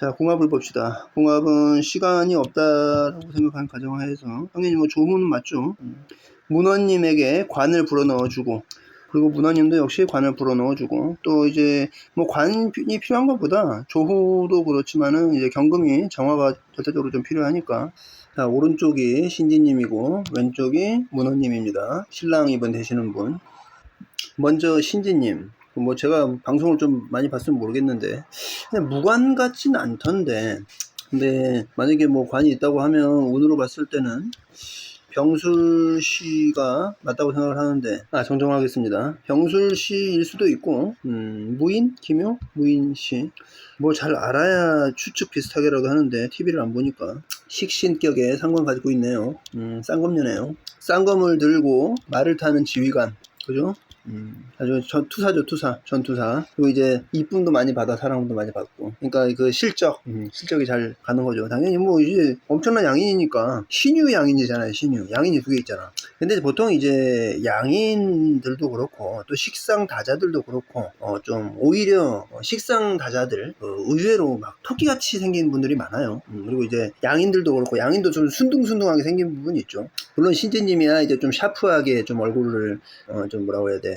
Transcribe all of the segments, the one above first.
자, 궁합을 봅시다. 궁합은 시간이 없다라고 생각하는 가정하에서 당연히 뭐 조문은 맞죠. 음. 문원님에게 관을 불어 넣어주고 그리고 문화님도 역시 관을 불어 넣어주고 또 이제 뭐 관이 필요한 것보다 조후도 그렇지만은 이제 경금이 정화가 절대적으로 좀 필요하니까 자 오른쪽이 신지님이고 왼쪽이 문화님입니다 신랑 이번 되시는 분 먼저 신지님 뭐 제가 방송을 좀 많이 봤으면 모르겠는데 무관 같진 않던데 근데 만약에 뭐 관이 있다고 하면 운으로 봤을 때는 병술 씨가 맞다고 생각을 하는데 아 정정하겠습니다. 병술 씨일 수도 있고 음, 무인 김효 무인 씨 뭐 잘 알아야 추측 비슷하게라도 하는데 TV를 안 보니까 식신격에 상관 가지고 있네요. 음, 쌍검녀네요. 쌍검을 들고 말을 타는 지휘관 그죠? 음, 아주 전 투사죠 투사. 전투사. 그리고 이제 이쁨도 많이 받아 사랑도 많이 받고. 그러니까 그 실적 음, 실적이 잘 가는 거죠. 당연히 뭐 이제 엄청난 양인이니까. 신유 양인이잖아요 신유. 양인이 두 개 있잖아. 근데 보통 이제 양인들도 그렇고 또 식상 다자들도 그렇고 어 좀 오히려 어, 식상 다자들 어, 의외로 막 토끼같이 생긴 분들이 많아요. 음, 그리고 이제 양인들도 그렇고 양인도 좀 순둥순둥하게 생긴 부분이 있죠. 물론 신재님이야 이제 좀 샤프하게 좀 얼굴을 어, 좀 뭐라고 해야 돼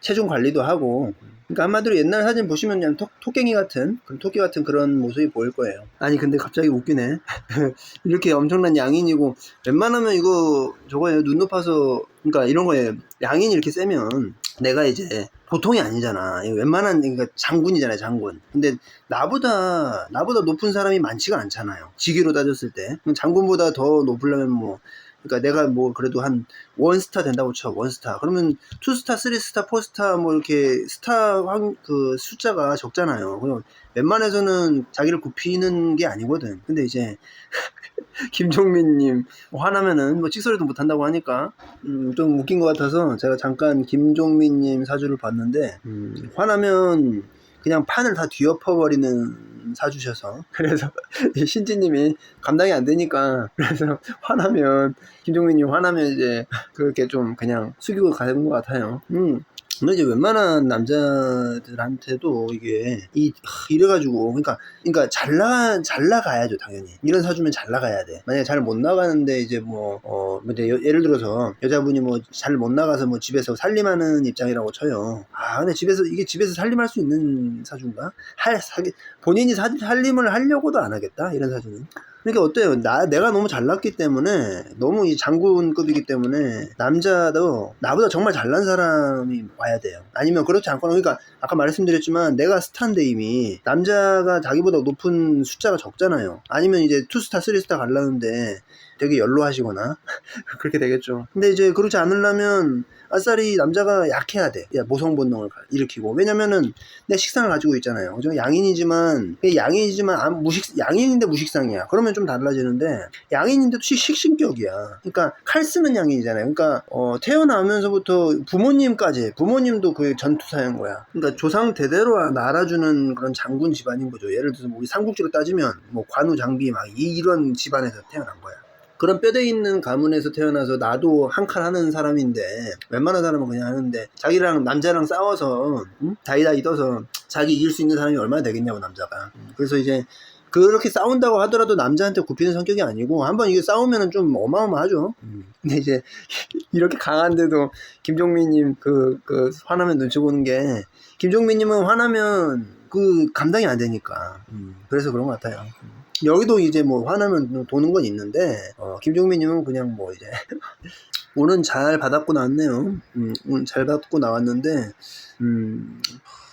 체중 관리도 하고. 그러니까 한마디로 옛날 사진 보시면 그냥 토, 토깽이 같은 그런 토끼 같은 그런 모습이 보일 거예요. 아니 근데 갑자기 웃기네. 이렇게 엄청난 양인이고 웬만하면 이거 저거예요. 눈 높아서 그러니까 이런 거예요. 양인이 이렇게 세면 내가 이제 보통이 아니잖아. 웬만한 그러니까 장군이잖아요 장군. 근데 나보다 나보다 높은 사람이 많지가 않잖아요. 직위로 따졌을 때. 장군보다 더 높으려면 뭐 그러니까 내가 뭐 그래도 한 원스타 된다고 쳐 원스타. 그러면 투스타 쓰리스타 포스타 뭐 이렇게 스타 확그 숫자가 적잖아요. 그럼 웬만해서는 자기를 굽히는 게 아니거든. 근데 이제 김종민님 화나면은 뭐 찍소리도 못한다고 하니까 음, 좀 웃긴 것 같아서 제가 잠깐 김종민님 사주를 봤는데 음, 화나면 그냥 판을 다 뒤엎어버리는 사주셔서 그래서 신지님이 감당이 안 되니까 그래서 화나면 김종민님 화나면 이제 그렇게 좀 그냥 숙이고 가는 것 같아요. 음. 근데 이제 웬만한 남자들한테도 이게 이 하, 이래가지고 그러니까 그러니까 잘 나가 잘 나가야죠 당연히. 이런 사주면 잘 나가야 돼. 만약에 잘 못 나가는데 이제 뭐어 여- 예를 들어서 여자분이 뭐 잘 못 나가서 뭐 집에서 살림하는 입장이라고 쳐요. 아 근데 집에서 이게 집에서 살림할 수 있는 사주인가? 할 사기 본인이 사, 살림을 하려고도 안 하겠다? 이런 사주는 그러니까 어때요? 나 내가 너무 잘났기 때문에 너무 이 장군급이기 때문에 남자도 나보다 정말 잘난 사람이 와야 돼요. 아니면 그렇지 않거나 그러니까 아까 말씀드렸지만 내가 스타인데 이미 남자가 자기보다 높은 숫자가 적잖아요. 아니면 이제 투스타 쓰리스타 가려는데 되게 연로하시거나 그렇게 되겠죠. 근데 이제 그렇지 않으려면 아싸리 남자가 약해야 돼. 야, 모성 본능을 일으키고. 왜냐면은 내 식상을 가지고 있잖아요. 그죠? 양인이지만, 이게 양인이지만, 안- 무식, 양인인데 무식상이야. 그러면 좀 달라지는데, 양인인데도 식, 식신격이야. 그러니까 칼 쓰는 양인이잖아요. 그러니까, 어, 태어나면서부터 부모님까지, 부모님도 그 전투사인 거야. 그러니까 조상 대대로 날아주는 그런 장군 집안인 거죠. 예를 들어서 뭐 우리 삼국지로 따지면, 뭐 관우 장비 막 이, 이런 집안에서 태어난 거야. 그런 뼈대 있는 가문에서 태어나서 나도 한 칼 하는 사람인데 웬만한 사람은 그냥 하는데 자기랑 남자랑 싸워서 응? 다이다이 떠서 자기 이길 수 있는 사람이 얼마나 되겠냐고 남자가 음, 그래서 이제 그렇게 싸운다고 하더라도 남자한테 굽히는 성격이 아니고 한번 이게 싸우면은 좀 어마어마하죠. 음. 근데 이제 이렇게 강한데도 김종민님 그, 그 화나면 눈치 보는 게 김종민님은 화나면 그 감당이 안 되니까 음, 그래서 그런 것 같아요. 음. 여기도 이제 뭐 화나면 도는 건 있는데 어, 김종민님은 그냥 뭐 이제 오는 잘 받았고 나왔네요. 음, 오늘 잘 받고 나왔는데 음,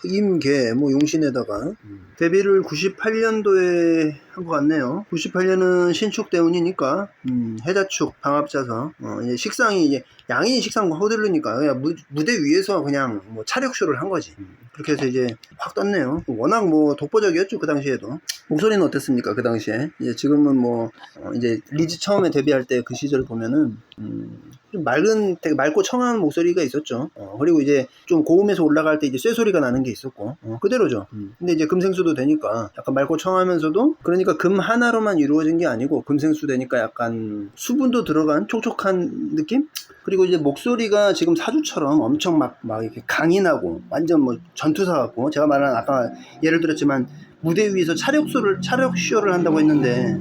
임계 뭐 용신에다가 음, 데뷔를 98년도에 한 것 같네요. 98년은 신축 대운이니까 음, 해자축 방합자서 어, 이제 식상이 이제 양이 식상 허들르니까 그냥 무, 무대 위에서 그냥 뭐 차력쇼를 한 거지. 음, 그렇게 해서 이제 확 떴네요. 워낙 뭐 독보적이었죠 그 당시에도. 목소리는 어땠습니까 그 당시에? 이제 지금은 뭐 어, 이제 리즈 처음에 데뷔할 때 그 시절 보면은 음, 좀 맑은 되게 맑고 청한 목소리가 있었죠. 어, 그리고 이제 좀 고음에서 올라갈 때 이제 쇠소리가 나는 게 있었고 어, 그대로죠. 음. 근데 이제 금생수도 되니까 약간 맑고 청하면서도 그러니까 금 하나로만 이루어진 게 아니고 금생수 되니까 약간 수분도 들어간 촉촉한 느낌? 그리고 이제 목소리가 지금 사주처럼 엄청 막, 막 이렇게 강인하고 완전 뭐 전투사 같고 제가 말한 아까 예를 들었지만 무대 위에서 차력쇼를 차력쇼를 한다고 했는데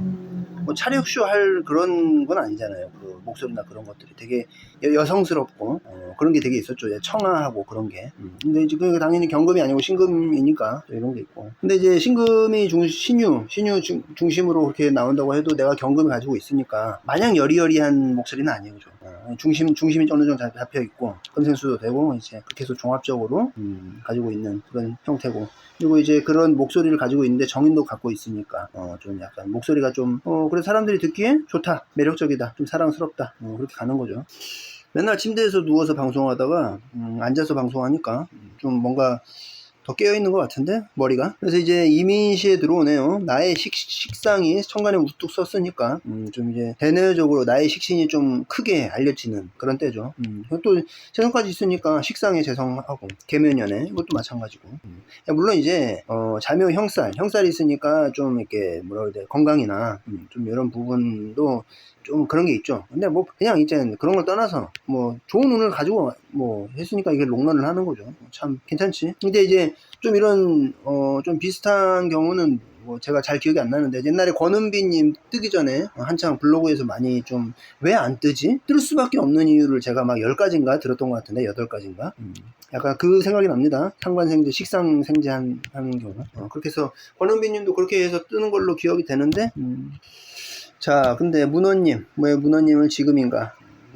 뭐 차력쇼 할 그런 건 아니잖아요. 그 목소리나 그런 것들이 되게 여- 여성스럽고 어, 그런 게 되게 있었죠. 예, 청아하고 그런 게. 음. 근데 이제 그게 당연히 경금이 아니고 신금이니까 또 이런 게 있고. 근데 이제 신금이 중 신유 신유 중, 중심으로 그렇게 나온다고 해도 내가 경금을 가지고 있으니까 마냥 여리여리한 목소리는 아니죠. 어, 중심 중심이 어느 정도 잡- 잡혀 있고 금생수도 되고 이제 그렇게 해서 종합적으로 음, 가지고 있는 그런 형태고. 그리고 이제 그런 목소리를 가지고 있는데 정인도 갖고 있으니까 어, 좀 약간 목소리가 좀 어, 그래 사람들이 듣기에 좋다 매력적이다 좀 사랑스럽다. 어, 그렇게 가는 거죠. 맨날 침대에서 누워서 방송하다가 음, 앉아서 방송하니까 좀 뭔가 더 깨어있는 것 같은데 머리가? 그래서 이제 이민시에 들어오네요. 나의 식, 식상이 천간에 우뚝 섰으니까 음, 좀 이제 대내적으로 나의 식신이 좀 크게 알려지는 그런 때죠. 음, 또 재성까지 있으니까 식상에 재성하고 개면연에 이것도 마찬가지고. 음. 야, 물론 이제 어, 자묘 형살 형살이 있으니까 좀 이렇게 뭐라 그래야 돼? 건강이나 음, 좀 이런 부분도 좀 그런 게 있죠. 근데 뭐 그냥 이제 그런 걸 떠나서 뭐 좋은 운을 가지고 뭐 했으니까 이게 롱런을 하는 거죠. 참 괜찮지. 근데 이제 좀 이런 어 좀 비슷한 경우는 뭐 제가 잘 기억이 안 나는데 옛날에 권은비님 뜨기 전에 한창 블로그에서 많이 좀 왜 안 뜨지? 뜰 수밖에 없는 이유를 제가 막 10가지인가 들었던 것 같은데 8가지인가? 약간 그 생각이 납니다. 상관생제, 식상생제 한, 하는 경우. 어, 그렇게 해서 권은비님도 그렇게 해서 뜨는 걸로 기억이 되는데 음. 자, 근데 문원님, 왜 문원님을 지금인가?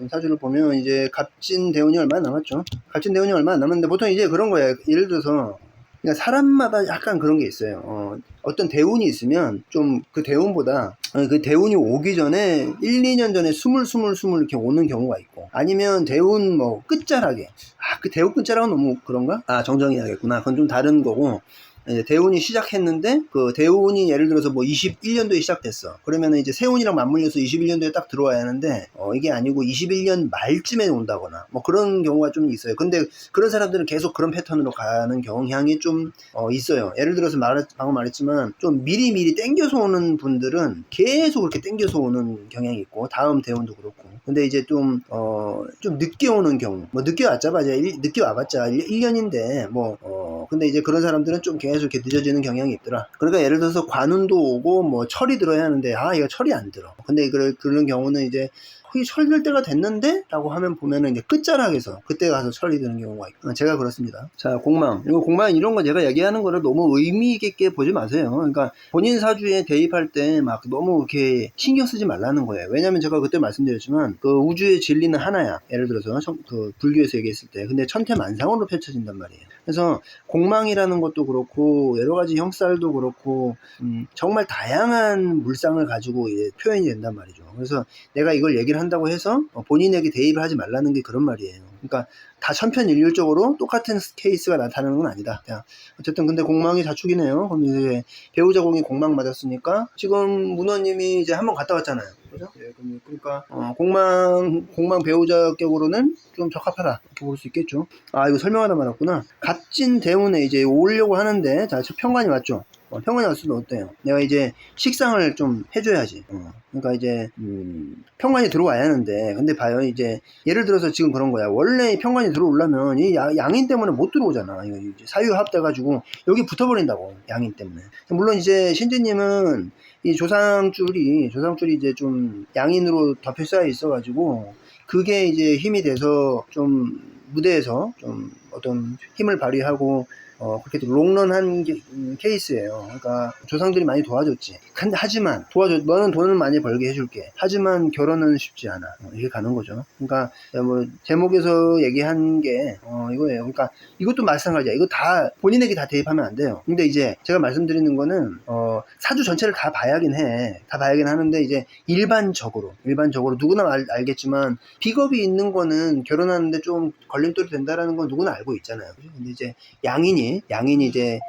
사주를 보면 이제 갑진 대운이 얼마 안 남았죠. 갑진 대운이 얼마 안 남았는데 보통 이제 그런 거예요. 예를 들어서 그러니까 사람마다 약간 그런 게 있어요. 어, 어떤 대운이 있으면 좀 그 대운보다 어, 그 대운이 오기 전에 1, 2년 전에 스물 스물 스물 이렇게 오는 경우가 있고 아니면 대운 뭐 끝자락에 아 그 대운 끝자락은 너무 그런가? 아 정정해야겠구나. 그건 좀 다른 거고 이제 대운이 시작했는데 그 대운이 예를 들어서 뭐 21년도에 시작됐어. 그러면은 이제 세운이랑 맞물려서 21년도에 딱 들어와야 하는데 어, 이게 아니고 21년 말쯤에 온다거나 뭐 그런 경우가 좀 있어요. 근데 그런 사람들은 계속 그런 패턴으로 가는 경향이 좀 어, 있어요. 예를 들어서 말 방금 말했지만 좀 미리 미리 땡겨서 오는 분들은 계속 그렇게 땡겨서 오는 경향이 있고 다음 대운도 그렇고. 근데 이제 좀 어, 좀 늦게 오는 경우 뭐 늦게 왔자마자 일- 늦게 와봤자 1, 년인데 뭐 어, 근데 이제 그런 사람들은 좀 계속 이렇게 늦어지는 경향이 있더라. 그러니까 예를 들어서 관운도 오고 뭐 철이 들어야 하는데 아 얘가 철이 안 들어. 근데 그럴 그런 경우는 이제 거의 철들 때가 됐는데? 라고 하면 보면은 이제 끝자락에서 그때 가서 철이 드는 경우가 있고 어, 제가 그렇습니다. 자 공망 이거 공망 이런 거 제가 얘기하는 거를 너무 의미 있게 보지 마세요. 그러니까 본인 사주에 대입할 때 막 너무 이렇게 신경 쓰지 말라는 거예요. 왜냐면 제가 그때 말씀드렸지만 그 우주의 진리는 하나야. 예를 들어서 천- 그 불교에서 얘기했을 때 근데 천태만상으로 펼쳐진단 말이에요. 그래서 공망이라는 것도 그렇고 여러 가지 형살도 그렇고 음, 정말 다양한 물상을 가지고 표현이 된단 말이죠. 그래서 내가 이걸 얘기를 한다고 해서 어, 본인에게 대입을 하지 말라는 게 그런 말이에요. 그러니까 다 천편일률적으로 똑같은 케이스가 나타나는 건 아니다. 자, 어쨌든 근데 공망이 자축이네요. 그럼 이제 배우자 공이 공망 맞았으니까 지금 문호님이 이제 한번 갔다 왔잖아요. 그죠? 예, 그러니까 어, 공망 공망 배우자 격으로는 좀 적합하다 이렇게 볼 수 있겠죠. 아 이거 설명하다 말았구나. 갑진 대운에 이제 오려고 하는데 자 평관이 맞죠? 어, 평관이 왔으면 어때요? 내가 이제 식상을 좀 해줘야지. 어, 그러니까 이제 음, 평관이 들어와야 하는데 근데 봐요 이제 예를 들어서 지금 그런 거야. 원래 평관이 들어오려면 이 야- 양인 때문에 못 들어오잖아. 이거 이제 사유합 돼가지고 여기 붙어버린다고 양인 때문에. 물론 이제 신지님은 이 조상줄이 조상줄이 이제 좀 양인으로 덮여 쌓여 있어가지고 그게 이제 힘이 돼서 좀 무대에서 좀 어떤 힘을 발휘하고 어, 그렇게 롱런한 게- 음, 케이스예요. 그러니까 조상들이 많이 도와줬지. 근데 하지만 도와줘 너는 돈을 많이 벌게 해줄게. 하지만 결혼은 쉽지 않아. 어, 이게 가는 거죠. 그러니까 뭐 제목에서 얘기한 게 어, 이거예요. 그러니까 이것도 마찬가지야. 이거 다 본인에게 다 대입하면 안 돼요. 근데 이제 제가 말씀드리는 거는 어, 사주 전체를 다 봐야긴 해. 다 봐야긴 하는데 이제 일반적으로 일반적으로 누구나 알, 알겠지만 비겁이 있는 거는 결혼하는데 좀 걸림돌이 된다라는 건 누구나 알고 있잖아요. 근데 이제 양인이 양인이 이제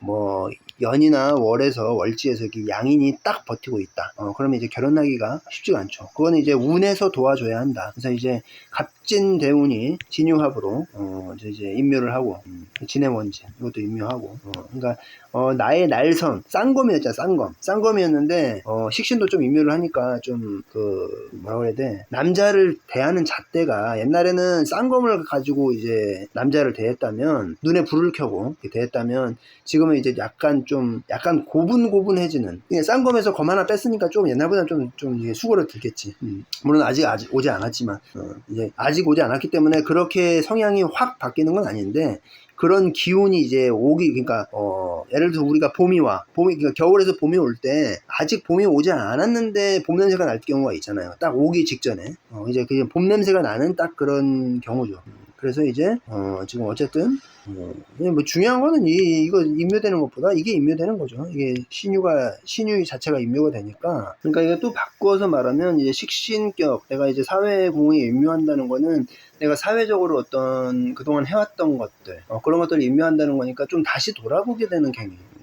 뭐 연이나 월에서 월지에서 양인이 딱 버티고 있다. 어, 그러면 이제 결혼하기가 쉽지가 않죠. 그거는 이제 운에서 도와줘야 한다. 그래서 이제 박진 대운이 진유합으로 어, 이제, 임묘를 하고 음, 진해원지 이것도 임묘하고 어, 그러니까 어, 나의 날선 쌍검이었잖아 쌍검 쌍검이었는데 어, 식신도 좀 임묘를 하니까 좀 그 뭐라 그래야 돼 남자를 대하는 잣대가 옛날에는 쌍검을 가지고 이제 남자를 대했다면 눈에 불을 켜고 대했다면 지금은 이제 약간 좀 약간 고분고분해지는 그냥 쌍검에서 검 하나 뺐으니까 좀 옛날보다 좀, 좀 이게 수고를 들겠지 음. 물론 아직, 아직 오지 않았지만 어, 이제 아직 오지 않았기 때문에 그렇게 성향이 확 바뀌는 건 아닌데 그런 기운이 이제 오기 그러니까 어 예를 들어 우리가 봄이 와. 봄이 그러니까 겨울에서 봄이 올 때 아직 봄이 오지 않았는데 봄 냄새가 날 경우가 있잖아요. 딱 오기 직전에. 어 이제 그봄 냄새가 나는 딱 그런 경우죠 그래서 이제 어 지금 어쨌든 어, 뭐 중요한 거는 이 이거 임묘되는 것보다 이게 임묘되는 거죠. 이게 신유가 신유 자체가 임묘가 되니까 그러니까 이거 또 바꿔서 말하면 이제 식신격 내가 이제 사회 공에 임묘한다는 거는 내가 사회적으로 어떤 그동안 해왔던 것들 어, 그런 것들을 임묘한다는 거니까 좀 다시 돌아보게 되는.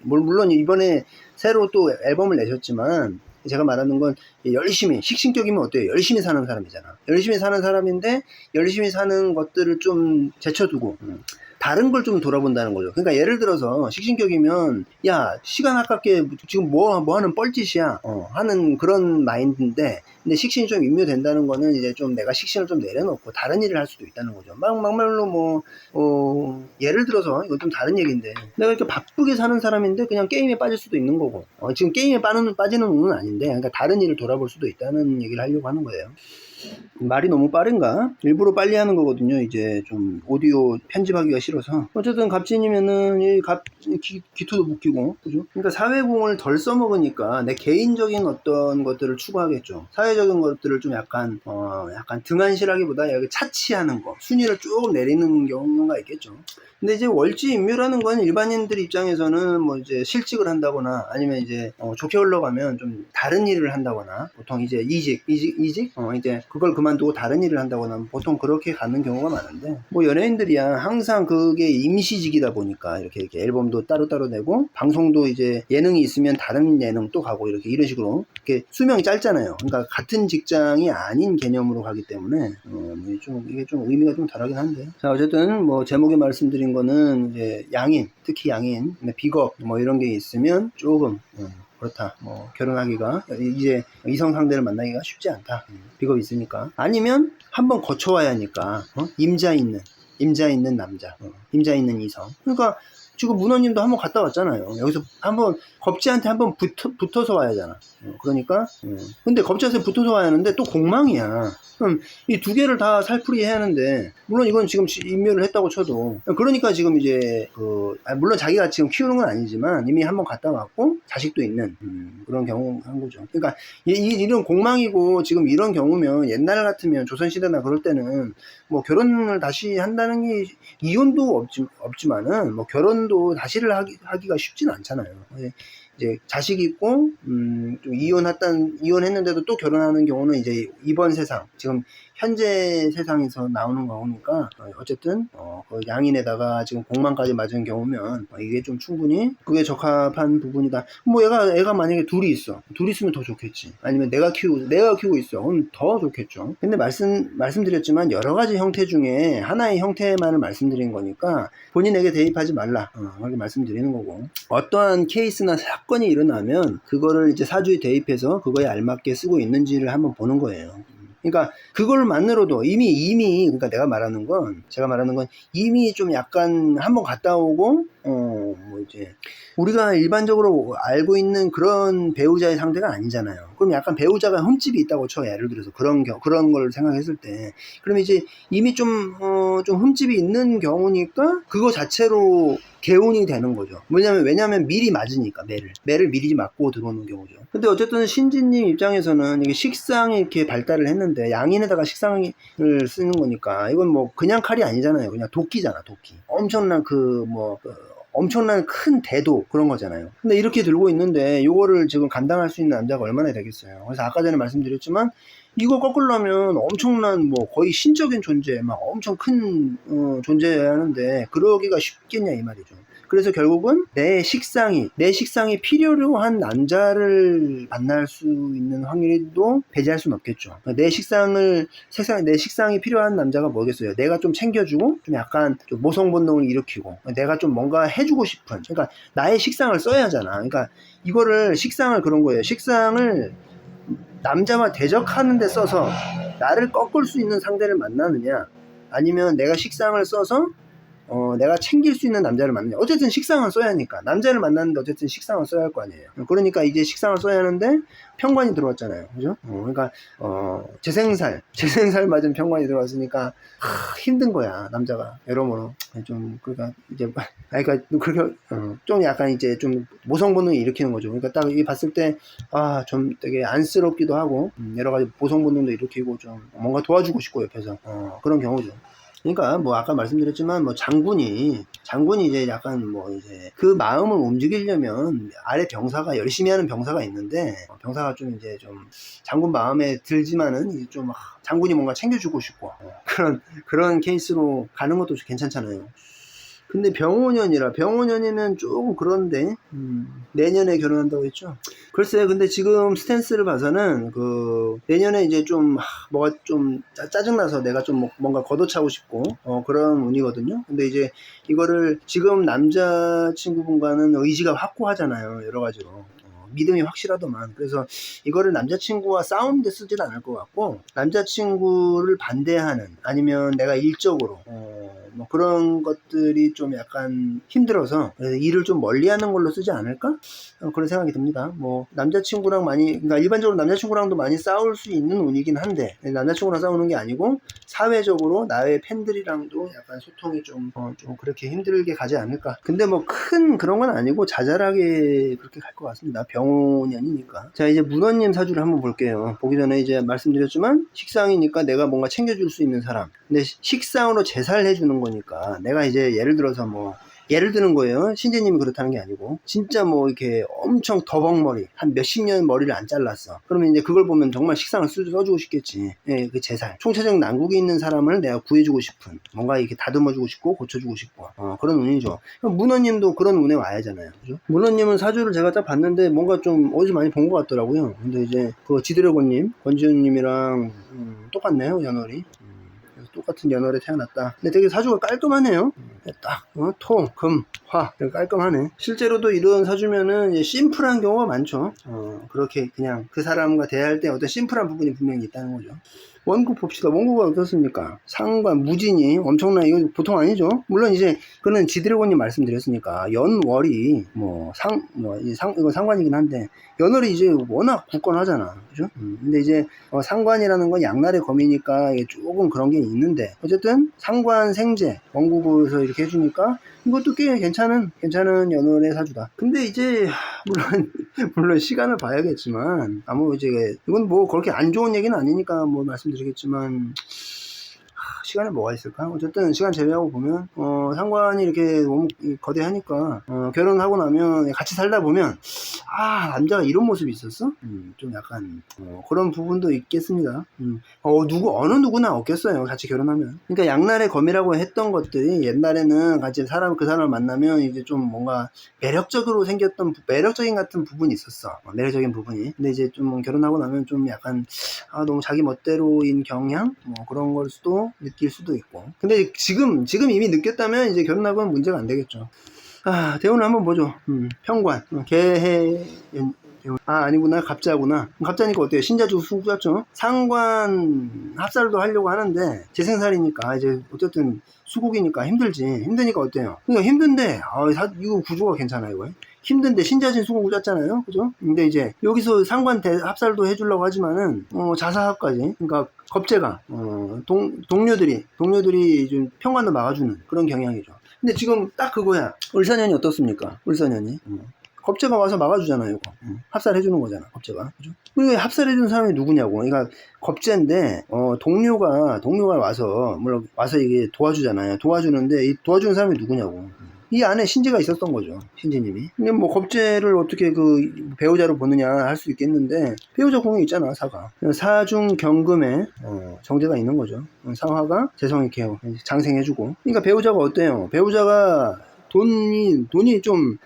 물- 물론 이번에 새로 또 앨범을 내셨지만 제가 말하는 건 열심히 식신격이면 어때요? 열심히 사는 사람이잖아. 열심히 사는 사람인데 열심히 사는 것들을 좀 제쳐두고 음, 다른 걸 좀 돌아본다는 거죠. 그러니까 예를 들어서 식신격이면 야 시간 아깝게 지금 뭐, 뭐 하는 뻘짓이야 어, 하는 그런 마인드인데 근데 식신이 좀 임묘된다는 거는 이제 좀 내가 식신을 좀 내려놓고 다른 일을 할 수도 있다는 거죠. 막 막말로 뭐 어, 예를 들어서 이건 좀 다른 얘기인데 내가 이렇게 바쁘게 사는 사람인데 그냥 게임에 빠질 수도 있는 거고 어, 지금 게임에 빠는, 빠지는 운은 아닌데 그러니까 다른 일을 돌아볼 수도 있다는 얘기를 하려고 하는 거예요. 말이 너무 빠른가? 일부러 빨리 하는 거거든요. 이제 좀 오디오 편집하기가 싫어서. 어쨌든 갑진이면은 이 갑, 기, 기토도 묶이고, 그죠? 그러니까 사회공을 덜 써먹으니까 내 개인적인 어떤 것들을 추구하겠죠. 사회적인 것들을 좀 약간, 어, 약간 등한시라기보다 여기 차치하는 거, 순위를 조금 내리는 경우가 있겠죠. 근데 이제 월지 임묘라는 건 일반인들 입장에서는 뭐 이제 실직을 한다거나 아니면 이제 어, 좋게 흘러가면 좀 다른 일을 한다거나 보통 이제 이직 이직 이직? 어 이제 그걸 그만두고 다른 일을 한다거나 보통 그렇게 가는 경우가 많은데 뭐 연예인들이야. 항상 그게 임시직이다 보니까 이렇게 이렇게 앨범도 따로따로 내고 방송도 이제 예능이 있으면 다른 예능 또 가고 이렇게 이런 식으로 이렇게 수명이 짧잖아요. 그러니까 같은 직장이 아닌 개념으로 가기 때문에 어, 뭐좀 이게 좀 의미가 좀 다르긴 한데. 자 어쨌든 뭐 제목에 말씀드린 거는 이제 양인 특히 양인 비겁 뭐 이런 게 있으면 조금 어, 그렇다. 뭐 결혼하기가 이제 이성 상대를 만나기가 쉽지 않다. 음, 비겁 있으니까. 아니면 한번 거쳐와야 하니까 어? 임자 있는 임자 있는 남자 어, 임자 있는 이성. 그러니까 지금 문호님도 한번 갔다 왔잖아요. 여기서 한번 겁지한테 한번 붙어, 붙어서 와야 하잖아. 어, 그러니까 어. 근데 겁지한테 붙어서 와야 하는데 또 공망이야. 그럼 이 두 개를 다 살풀이 해야 하는데 물론 이건 지금 시- 임묘를 했다고 쳐도 그러니까 지금 이제 그 아, 물론 자기가 지금 키우는 건 아니지만 이미 한번 갔다 왔고 자식도 있는 음, 그런 경우 한 거죠. 그러니까 이, 이- 이런 공망이고 지금 이런 경우면 옛날 같으면 조선시대나 그럴 때는 뭐 결혼을 다시 한다는 게 이혼도 없지, 없지만은 뭐 결혼 도 다시를 하기, 하기가 쉽지는 않잖아요. 예, 이제 자식이 있고 음, 좀 이혼했단 이혼했는데도 또 결혼하는 경우는 이제 이번 세상 지금 현재 세상에서 나오는 거니까 어, 어쨌든 어, 그 양인에다가 지금 공만까지 맞은 경우면 어, 이게 좀 충분히 그게 적합한 부분이다. 뭐 애가 애가 만약에 둘이 있어 둘이 있으면 더 좋겠지. 아니면 내가 키우고 내가 키우고 있어 더 좋겠죠. 근데 말씀 말씀드렸지만 여러 가지 형태 중에 하나의 형태만을 말씀드린 거니까 본인에게 대입하지 말라 어, 그렇게 말씀드리는 거고 어떠한 케이스나 사건이 일어나면 그거를 이제 사주에 대입해서 그거에 알맞게 쓰고 있는지를 한번 보는 거예요. 그러니까 그걸만으로도 이미 이미 그러니까 내가 말하는 건 제가 말하는 건 이미 좀 약간 한번 갔다 오고 어 뭐 이제 우리가 일반적으로 알고 있는 그런 배우자의 상대가 아니잖아요. 그럼 약간 배우자가 흠집이 있다고 쳐 예를 들어서 그런 경 그런 걸 생각했을 때 그럼 이제 이미 좀 어, 좀 흠집이 있는 경우니까 그거 자체로 개운이 되는 거죠. 뭐냐면 왜냐면 미리 맞으니까 매를 매를 미리 맞고 들어오는 경우죠. 근데 어쨌든 신진님 입장에서는 이게 식상이 이렇게 발달을 했는데 양인에다가 식상을 쓰는 거니까 이건 뭐 그냥 칼이 아니잖아요. 그냥 도끼잖아 도끼. 엄청난 그 뭐 엄청난 큰 대도 그런 거잖아요. 근데 이렇게 들고 있는데 이거를 지금 감당할 수 있는 남자가 얼마나 되겠어요. 그래서 아까 전에 말씀드렸지만 이거 꺾으려면 엄청난 뭐 거의 신적인 존재, 막 엄청 큰 어, 존재여야 하는데 그러기가 쉽겠냐 이 말이죠. 그래서 결국은 내 식상이 내 식상이 필요로 한 남자를 만날 수 있는 확률도 배제할 수는 없겠죠. 내 식상을 색상 내 식상이 필요한 남자가 뭐겠어요? 내가 좀 챙겨주고 좀 약간 좀 모성 본능을 일으키고 내가 좀 뭔가 해주고 싶은 그러니까 나의 식상을 써야 하잖아. 그러니까 이거를 식상을 그런 거예요. 식상을 남자와 대적하는 데 써서 나를 꺾을 수 있는 상대를 만나느냐 아니면 내가 식상을 써서 어, 내가 챙길 수 있는 남자를 만나냐. 어쨌든 식상은 써야 하니까. 남자를 만났는데 어쨌든 식상은 써야 할 거 아니에요. 그러니까 이제 식상을 써야 하는데 평관이 들어왔잖아요. 그죠? 어, 그러니까, 어, 재생살. 재생살 맞은 평관이 들어왔으니까, 하, 힘든 거야, 남자가. 여러모로. 좀, 그러니까, 이제, 아니, 그러니까, 그렇게, 어, 좀 약간 이제 좀 모성 본능을 일으키는 거죠. 그러니까 딱 이 봤을 때, 아, 좀 되게 안쓰럽기도 하고, 음, 여러 가지 모성 본능도 일으키고, 좀 뭔가 도와주고 싶고, 옆에서. 어, 그런 경우죠. 그러니까 뭐 아까 말씀드렸지만 뭐 장군이 장군이 이제 약간 뭐 이제 그 마음을 움직이려면 아래 병사가 열심히 하는 병사가 있는데 어, 병사가 좀 이제 좀 장군 마음에 들지만은 이제 좀 아, 장군이 뭔가 챙겨주고 싶고 어, 그런 그런 케이스로 가는 것도 괜찮잖아요. 근데 병원년이라 병원년이면 조금 그런데 음, 내년에 결혼한다고 했죠. 글쎄 근데 지금 스탠스를 봐서는 그 내년에 이제 좀 하, 뭐가 좀 짜, 짜증나서 내가 좀 뭐- 뭔가 걷어차고 싶고 어, 그런 운이거든요. 근데 이제 이거를 지금 남자 친구분과는 의지가 확고하잖아요. 여러 가지로. 어, 믿음이 확실하더만. 그래서 이거를 남자친구와 싸우는데 쓰진 않을 것 같고, 남자친구를 반대하는, 아니면 내가 일적으로, 어, 뭐 그런 것들이 좀 약간 힘들어서, 일을 좀 멀리 하는 걸로 쓰지 않을까? 어, 그런 생각이 듭니다. 뭐, 남자친구랑 많이, 그러니까 일반적으로 남자친구랑도 많이 싸울 수 있는 운이긴 한데, 남자친구랑 싸우는 게 아니고, 사회적으로 나의 팬들이랑도 약간 소통이 좀, 어, 좀 그렇게 힘들게 가지 않을까. 근데 뭐 큰 그런 건 아니고 자잘하게 그렇게 갈 것 같습니다. 병원년이니까. 자, 이제 문원님 사주를 한번 볼게요. 보기 전에 이제 말씀드렸지만, 식상이니까 내가 뭔가 챙겨줄 수 있는 사람. 근데 시- 식상으로 제사를 해주는 거니까, 내가 이제 예를 들어서 뭐, 예를 드는 거예요. 신재님이 그렇다는 게 아니고. 진짜 뭐 이렇게 엄청 더벅머리, 한 몇십 년 머리를 안 잘랐어. 그러면 이제 그걸 보면 정말 식상을 쓰- 써주고 싶겠지. 예, 그 제살. 총체적 난국이 있는 사람을 내가 구해주고 싶은. 뭔가 이렇게 다듬어주고 싶고, 고쳐주고 싶고. 어, 그런 운이죠. 문어님도 그런 운에 와야잖아요. 그죠? 문어님은 사주를 제가 딱 봤는데 뭔가 좀 어디서 많이 본 것 같더라고요. 근데 이제 그 지드래곤님, 권지훈님이랑 음, 똑같네요, 연월이. 똑같은 연월에 태어났다. 근데 되게 사주가 깔끔하네요. 딱 어, 토, 금, 화 깔끔하네. 실제로도 이런 사주면은 심플한 경우가 많죠. 어, 그렇게 그냥 그 사람과 대할 때 어떤 심플한 부분이 분명히 있다는 거죠. 원국 봅시다. 원국은 어떻습니까? 상관, 무진이 엄청나, 이거 보통 아니죠? 물론 이제, 그는 지드래곤님 말씀드렸으니까, 연월이, 뭐, 상, 뭐, 이 상, 이거 상관이긴 한데, 연월이 이제 워낙 굳건하잖아. 그죠? 음, 근데 이제, 어, 상관이라는 건 양날의 검이니까, 조금 그런 게 있는데, 어쨌든, 상관 생재, 원국에서 이렇게 해주니까, 이것도 꽤 괜찮은, 괜찮은 연월의 사주다. 근데 이제, 물론, 물론 시간을 봐야겠지만, 아무 이제, 이건 뭐 그렇게 안 좋은 얘기는 아니니까 뭐 말씀드리겠지만, 하, 시간에 뭐가 있을까? 어쨌든 시간 제외하고 보면, 어, 상관이 이렇게 너무 거대하니까, 어, 결혼하고 나면 같이 살다 보면, 아, 남자가 이런 모습이 있었어? 음, 좀 약간, 어, 그런 부분도 있겠습니다. 음, 어, 누구, 어느 누구나 없겠어요. 같이 결혼하면. 그러니까 양날의 검이라고 했던 것들이 옛날에는 같이 사람, 그 사람을 만나면 이제 좀 뭔가 매력적으로 생겼던, 부- 매력적인 같은 부분이 있었어. 어, 매력적인 부분이. 근데 이제 좀 결혼하고 나면 좀 약간, 아, 너무 자기 멋대로인 경향? 뭐 그런 걸 수도 느낄 수도 있고. 근데 지금, 지금 이미 느꼈다면 이제 결혼하고 는 문제가 안 되겠죠. 아, 대운을 한번 보죠. 음, 평관. 어, 개해, 연- 대운. 아, 아니구나. 갑자구나. 갑자니까 어때요? 신자주 수구였죠? 상관 합살도 하려고 하는데, 재생살이니까, 이제, 어쨌든, 수국이니까 힘들지. 힘드니까 어때요? 그러니까 힘든데, 아, 사- 이거 구조가 괜찮아요, 이거. 힘든데 신자진 수국을 짰잖아요. 그죠? 근데 이제, 여기서 상관 대, 합살도 해주려고 하지만은, 어, 자사합까지. 그러니까, 겁재가, 어, 동, 동료들이, 동료들이 좀 평관도 막아주는 그런 경향이죠. 근데 지금 딱 그거야. 을사년이 어떻습니까? 을사년이. 어. 겁재가 와서 막아주잖아요, 이거. 어. 합살해주는 거잖아, 겁재가. 그죠? 그리고 합살해주는 사람이 누구냐고. 그러니까 겁재인데, 어, 동료가, 동료가 와서, 물론 와서 이게 도와주잖아요. 도와주는데, 이 도와주는 사람이 누구냐고. 이 안에 신지가 있었던 거죠, 신지님이. 근데 뭐 겁재를 어떻게 그 배우자로 보느냐 할 수 있겠는데, 배우자 공이 있잖아, 사가. 사중 경금에, 어, 정제가 있는 거죠. 어, 상화가 재성이 개요. 장생해주고. 그러니까 배우자가 어때요? 배우자가 돈이 돈이 좀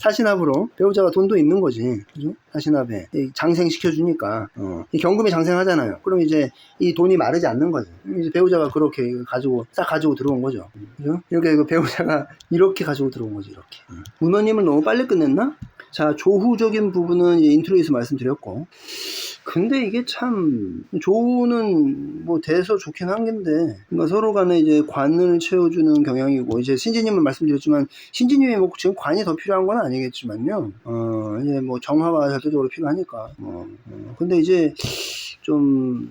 사신합으로 배우자가 돈도 있는 거지. 그죠? 사신합에. 이 장생시켜 주니까. 어. 이 경금이 장생하잖아요. 그럼 이제 이 돈이 마르지 않는 거죠 이제 배우자가 그렇게 가지고 싹 가지고 들어온 거죠. 그죠? 이렇게 그 배우자가 이렇게 가지고 들어온 거지 이렇게. 음. 문어님을 너무 빨리 끝냈나? 자 조후적인 부분은 인트로에서 말씀드렸고. 근데 이게 참 조우는 뭐 돼서 좋긴 한 건데. 그러니까 서로 간에 이제 관을 채워주는 경향이고. 이제 신지님은 말씀드렸지만 신지님이 뭐 지금 관이 더 필요한 건 아니 겠지만요. 어 이제 뭐 정화가 절대적으로 필요하니까. 뭐 어, 근데 이제 좀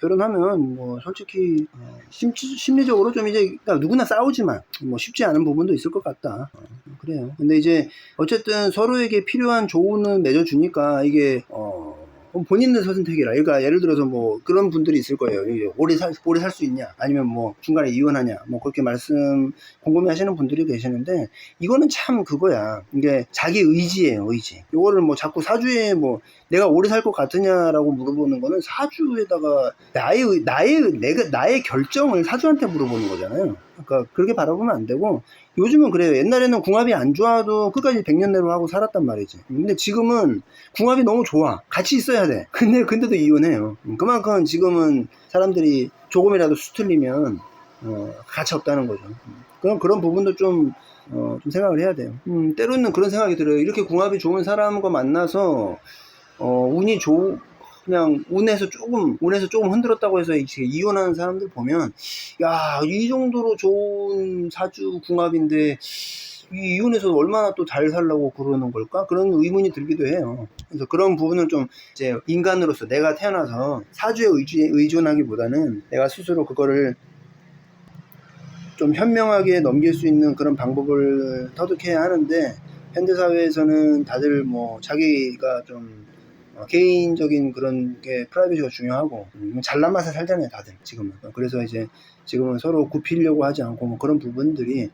결혼하면 뭐 솔직히 어, 심, 심리적으로 좀 이제 그러니까 누구나 싸우지만 뭐 쉽지 않은 부분도 있을 것 같다. 어, 그래요. 근데 이제 어쨌든 서로에게 필요한 조언은 맺어주니까 이게 어 본인의 선택이라. 그러니까 예를 들어서 뭐 그런 분들이 있을 거예요. 오래 살 오래 살 수 있냐, 아니면 뭐 중간에 이혼하냐, 뭐 그렇게 말씀 궁금해 하시는 분들이 계시는데 이거는 참 그거야. 이게 자기 의지예요, 의지. 이거를 뭐 자꾸 사주에 뭐 내가 오래 살 것 같으냐라고 물어보는 거는 사주에다가 나의 의- 나의 내가 나의 결정을 사주한테 물어보는 거잖아요. 그러니까 그렇게 바라보면 안 되고 요즘은 그래요. 옛날에는 궁합이 안 좋아도 끝까지 백년내로 하고 살았단 말이지. 근데 지금은 궁합이 너무 좋아. 같이 있어야 돼. 근데, 근데도 이혼해요. 음, 그만큼 지금은 사람들이 조금이라도 수틀리면, 어, 가치 없다는 거죠. 음, 그런, 그런 부분도 좀, 어, 좀 생각을 해야 돼요. 음, 때로는 그런 생각이 들어요. 이렇게 궁합이 좋은 사람과 만나서, 어, 운이 좋, 그냥 운에서 조금, 운에서 조금 흔들었다고 해서 이혼하는 사람들 보면, 야, 이 정도로 좋은 사주 궁합인데, 이 이혼해서 얼마나 또 잘 살라고 그러는 걸까? 그런 의문이 들기도 해요. 그래서 그런 부분은 좀 이제 인간으로서 내가 태어나서 사주에 의지, 의존하기보다는 내가 스스로 그거를 좀 현명하게 넘길 수 있는 그런 방법을 터득해야 하는데 현대 사회에서는 다들 뭐 자기가 좀 어, 개인적인 그런 게 프라이버시가 중요하고 음, 잘난 맛에 살잖아요 다들 지금은. 그래서 이제 지금은 서로 굽히려고 하지 않고 뭐 그런 부분들이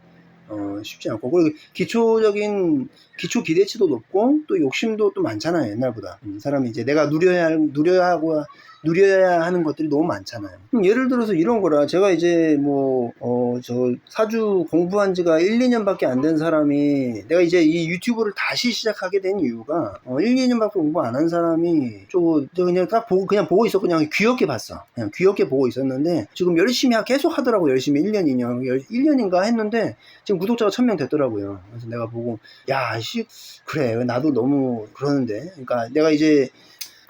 어, 쉽지 않고. 그리고 기초적인 기초 기대치도 높고 또 욕심도 또 많잖아요 옛날보다. 음, 사람이 이제 내가 누려야 할- 누려야 하고 누려야 하는 것들이 너무 많잖아요. 음, 예를 들어서 이런 거라 제가 이제 뭐 어 저 사주 공부한 지가 1, 2년밖에 안 된 사람이 내가 이제 이 유튜브를 다시 시작하게 된 이유가 어 1, 2년밖에 공부 안 한 사람이 저, 저 그냥 딱 보고 그냥 보고 있었고 그냥 귀엽게 봤어. 그냥 귀엽게 보고 있었는데 지금 열심히 하- 계속 하더라고 열심히 1년 2년 1년인가 했는데 지금 구독자가 1000명 됐더라고요. 그래서 내가 보고 야, 씨 그래. 나도 너무 그러는데. 그러니까 내가 이제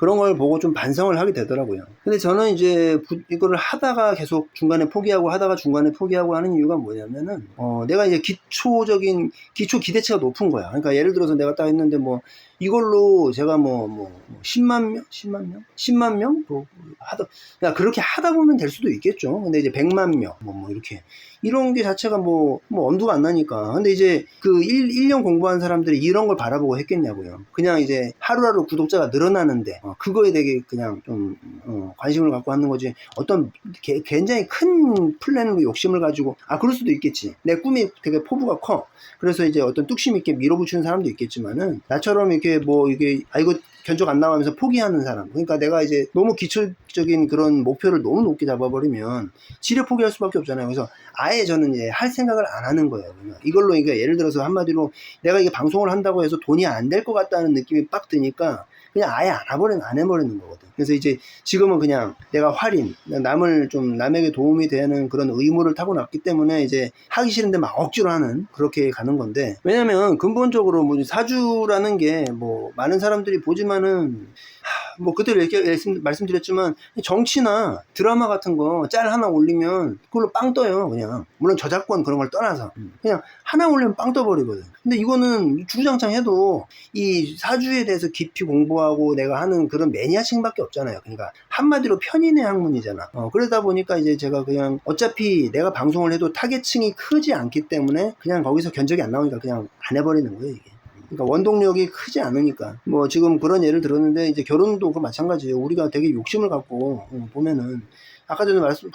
그런 걸 보고 좀 반성을 하게 되더라고요. 근데 저는 이제 부- 이거를 하다가 계속 중간에 포기하고 하다가 중간에 포기하고 하는 이유가 뭐냐면은 어, 내가 이제 기초적인 기초 기대치가 높은 거야. 그러니까 예를 들어서 내가 딱 했는데 뭐 이걸로 제가 뭐, 뭐, 뭐 10만 명? 10만 명? 10만 명? 뭐 하다, 그러니까 그렇게 하다 보면 될 수도 있겠죠. 근데 이제 100만 명, 뭐, 뭐, 이렇게. 이런 게 자체가 뭐, 뭐, 엄두가 안 나니까. 근데 이제 그 1, 1년 공부한 사람들이 이런 걸 바라보고 했겠냐고요. 그냥 이제 하루하루 구독자가 늘어나는데, 어, 그거에 되게 그냥 좀, 어, 관심을 갖고 하는 거지. 어떤 개- 굉장히 큰 플랜으로 욕심을 가지고, 아, 그럴 수도 있겠지. 내 꿈이 되게 포부가 커. 그래서 이제 어떤 뚝심 있게 밀어붙이는 사람도 있겠지만은, 나처럼 이렇게 뭐, 이게, 아, 이거 견적 안 나가면서 포기하는 사람. 그러니까 내가 이제 너무 기초적인 그런 목표를 너무 높게 잡아버리면 지뢰 포기할 수밖에 없잖아요. 그래서 아예 저는 이제 할 생각을 안 하는 거예요. 그냥 이걸로 그러니까 예를 들어서 한마디로 내가 이게 방송을 한다고 해서 돈이 안 될 것 같다는 느낌이 빡 드니까 그냥 아예 안 해버리는, 안 해버리는 거거든. 그래서 이제 지금은 그냥 내가 활인, 남을 좀 남에게 도움이 되는 그런 의무를 타고났기 때문에 이제 하기 싫은데 막 억지로 하는 그렇게 가는 건데 왜냐면 근본적으로 뭐 사주라는 게 뭐 많은 사람들이 보지만은 하, 뭐 이렇게 말씀- 말씀드렸지만 정치나 드라마 같은 거 짤 하나 올리면 그걸로 빵 떠요 그냥. 물론 저작권 그런 걸 떠나서. 그냥 하나 올리면 빵 떠버리거든. 근데 이거는 주구장창 해도 이 사주에 대해서 깊이 공부하고 내가 하는 그런 매니아층밖에 없잖아요. 그러니까 한마디로 편인의 학문이잖아. 어, 그러다 보니까 이제 제가 그냥 어차피 내가 방송을 해도 타겟층이 크지 않기 때문에 그냥 거기서 견적이 안 나오니까 그냥 안 해버리는 거예요 이게 그러니까 원동력이 크지 않으니까. 뭐 지금 그런 예를 들었는데 이제 결혼도 그 마찬가지예요. 우리가 되게 욕심을 갖고 어, 보면은. 아까 전에 말씀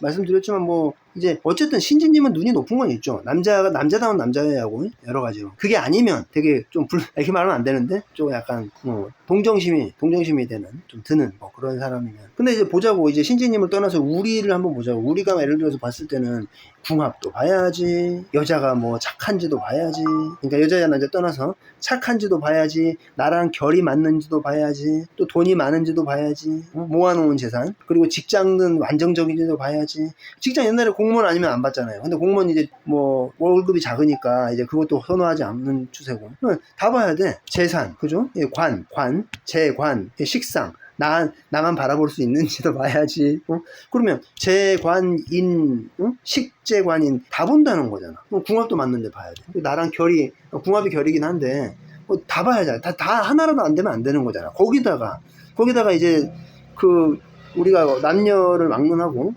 말씀드렸지만 뭐 이제 어쨌든 신지님은 눈이 높은 건 있죠. 남자가 남자다운 남자애하고 여러 가지로. 그게 아니면 되게 좀 불, 이렇게 말하면 안 되는데 좀 약간 뭐 동정심이 동정심이 되는 좀 드는 뭐 그런 사람이면. 근데 이제 보자고 이제 신지님을 떠나서 우리를 한번 보자고. 우리가 예를 들어서 봤을 때는 궁합도 봐야지 여자가 뭐 착한지도 봐야지. 그러니까 여자야 남자 떠나서 착한지도 봐야지 나랑 결이 맞는지도 봐야지 또 돈이 많은지도 봐야지 어, 모아놓은 재산. 그리고 직장은 안정적인지도 봐야지. 직장 옛날에 공 무원 아니면 안 받잖아요 근데 공무원 이제 뭐 월급이 작으니까 이제 그것도 선호하지 않는 추세고 다 봐야 돼 재산 그죠 예, 관, 관, 재관, 예, 식상 나, 나만 바라볼 수 있는지도 봐야지. 어? 그러면 재관인, 어? 식재관인 다 본다는 거잖아. 궁합도 맞는데 봐야 돼. 나랑 결이, 어, 궁합이 결이긴 한데, 어, 다 봐야지. 다, 다 하나라도 안 되면 안 되는 거잖아. 거기다가, 거기다가 이제 그, 우리가 남녀를 막론하고,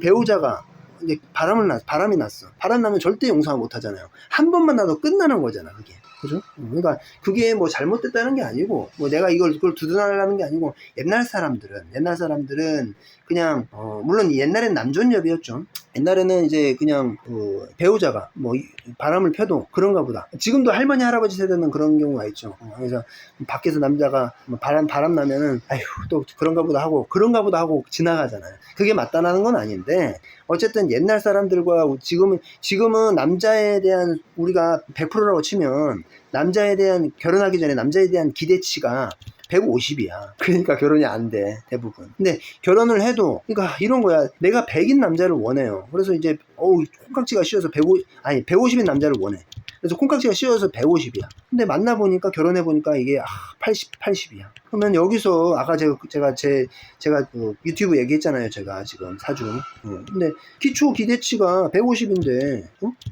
배우자가 이제 바람을 났, 바람이 났어. 바람 나면 절대 용서 못 하잖아요. 한 번만 나도 끝나는 거잖아, 그게. 그죠? 음, 그러니까 그게 뭐 잘못됐다는 게 아니고 뭐 내가 이걸 그걸 두둔하려는 게 아니고 옛날 사람들은 옛날 사람들은 그냥 어 물론 옛날엔 남존여비였죠. 옛날에는 이제 그냥 그 배우자가 뭐 이- 바람을 펴도 그런가 보다. 지금도 할머니 할아버지 세대는 그런 경우가 있죠. 어, 그래서 밖에서 남자가 뭐 바람 바람 나면은 아휴 또 그런가 보다 하고 그런가 보다 하고 지나가잖아요. 그게 맞다라는 건 아닌데 어쨌든 옛날 사람들과 지금은 지금은 남자에 대한 우리가 100%라고 치면 남자에 대한 결혼하기 전에 남자에 대한 기대치가 150이야. 그러니까 결혼이 안 돼, 대부분. 근데 결혼을 해도, 그러니까 이런 거야. 내가 100인 남자를 원해요. 그래서 이제, 어우, 콩깍지가 씌어서 150, 아니, 150인 남자를 원해. 그래서 콩깍지가 씌어서 150이야. 근데 만나보니까, 결혼해보니까 이게, 아, 80, 80이야. 그러면 여기서, 아까 제가, 제가 제, 제가 그 유튜브 얘기했잖아요. 제가 지금 사주. 어, 근데 기초 기대치가 150인데,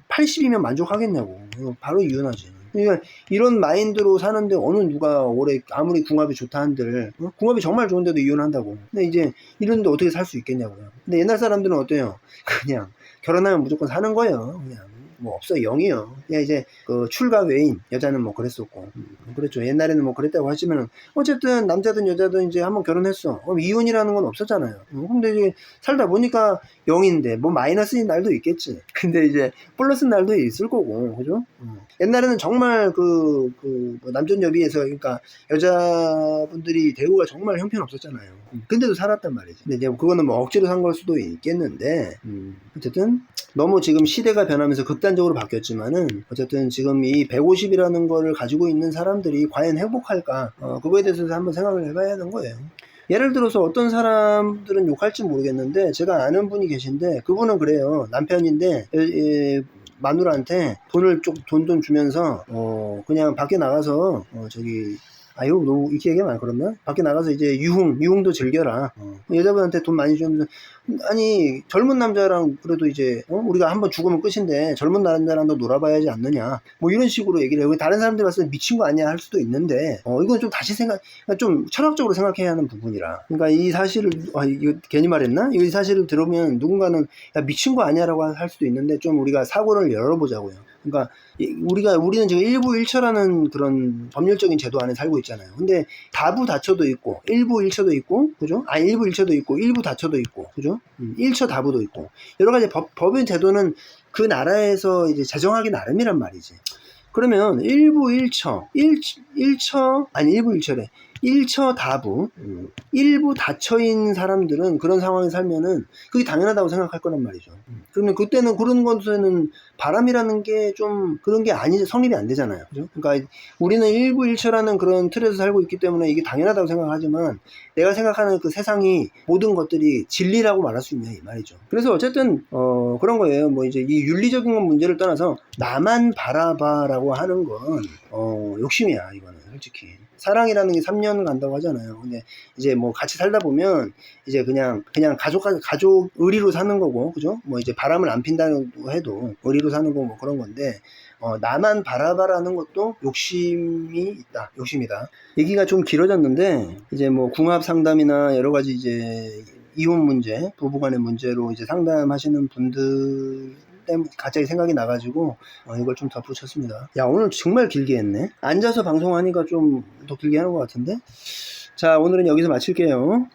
80이면 만족하겠냐고. 바로 이혼하지. 그러니까 이런 마인드로 사는데 어느 누가 올해 아무리 궁합이 좋다 한들 어? 궁합이 정말 좋은데도 이혼한다고. 근데 이제 이런데 어떻게 살 수 있겠냐고요. 근데 옛날 사람들은 어때요? 그냥 결혼하면 무조건 사는 거예요 그냥 뭐 없어 영이요. 그냥 이제 그 출가 외인 여자는 뭐 그랬었고. 음, 그랬죠. 옛날에는 뭐 그랬다고 하시면 어쨌든 남자든 여자든 이제 한번 결혼했어. 그럼 이혼이라는 건 없었잖아요. 음, 근데 이제 살다 보니까 영인데 뭐 마이너스인 날도 있겠지. 근데 이제 플러스 날도 있을 거고. 그죠? 음. 옛날에는 정말 그, 그, 뭐 남존 여비에서, 그러니까, 여자분들이 대우가 정말 형편없었잖아요. 음, 근데도 살았단 말이지. 근데 이제 그거는 뭐 억지로 산 걸 수도 있겠는데, 음, 어쨌든, 너무 지금 시대가 변하면서 극단 적으로 바뀌었지만은, 어쨌든 지금 이 150이라는 거를 가지고 있는 사람들이 과연 행복할까, 어, 그거에 대해서 한번 생각을 해봐야 하는 거예요. 예를 들어서 어떤 사람들은 욕할지 모르겠는데 제가 아는 분이 계신데 그분은 그래요 남편인데 에, 에, 마누라한테 돈을 좀 주면서 어 그냥 밖에 나가서 어 저기 아유 너무 이렇게 얘기하면 안 그렇나? 밖에 나가서 이제 유흥 유흥도 즐겨라 어. 여자분한테 돈 많이 주면서 아니 젊은 남자랑 그래도 이제 어? 우리가 한번 죽으면 끝인데 젊은 남자랑 도 놀아봐야지 않느냐 뭐 이런 식으로 얘기를 해요 다른 사람들이 봤을 때 미친 거 아니야 할 수도 있는데 어 이건 좀 다시 생각 그러니까 좀 철학적으로 생각해야 하는 부분이라 그러니까 이 사실을 아 이거 괜히 말했나 이 사실을 들으면 누군가는 야 미친 거 아니야 라고 할 수도 있는데 좀 우리가 사고를 열어보자고요 그러니까 이- 우리가 우리는 지금 일부 일처라는 그런 법률적인 제도 안에 살고 있잖아요. 근데 다부 다처도 있고 일부 일처도 있고 그죠? 아 일부 일처도 있고 일부 다처도 있고 그죠? 음, 일처 다부도 있고 여러 가지 법, 법의 제도는 그 나라에서 이제 제정하기 나름이란 말이지. 그러면 일부 일처, 일, 일처 아니 일부 일처래. 일처 다부, 음, 일부 다처인 사람들은 그런 상황에 살면은 그게 당연하다고 생각할 거란 말이죠. 음, 그러면 그때는 그런 것에는 바람이라는 게 좀 그런 게 아니 성립이 안 되잖아요. 그러니까 우리는 일부 일처라는 그런 틀에서 살고 있기 때문에 이게 당연하다고 생각하지만 내가 생각하는 그 세상이 모든 것들이 진리라고 말할 수 있냐 이 말이죠. 그래서 어쨌든 어 그런 거예요. 뭐 이제 이 윤리적인 문제를 떠나서 나만 바라봐라고 하는 건 어 욕심이야 이거는 솔직히. 사랑이라는 게 3년 간다고 하잖아요. 근데 이제 뭐 같이 살다 보면 이제 그냥 그냥 가족 가족 의리로 사는 거고 그죠? 뭐 이제 바람을 안 핀다고 해도 의리로 사는 거 뭐 그런 건데 어, 나만 바라봐라는 것도 욕심이 있다. 욕심이다. 얘기가 좀 길어졌는데 이제 뭐 궁합 상담이나 여러 가지 이제 이혼 문제, 부부간의 문제로 이제 상담하시는 분들 때문에 갑자기 생각이 나가지고 어, 이걸 좀 덧붙였습니다. 야 오늘 정말 길게 했네. 앉아서 방송하니까 좀 더 길게 하는 것 같은데. 자 오늘은 여기서 마칠게요.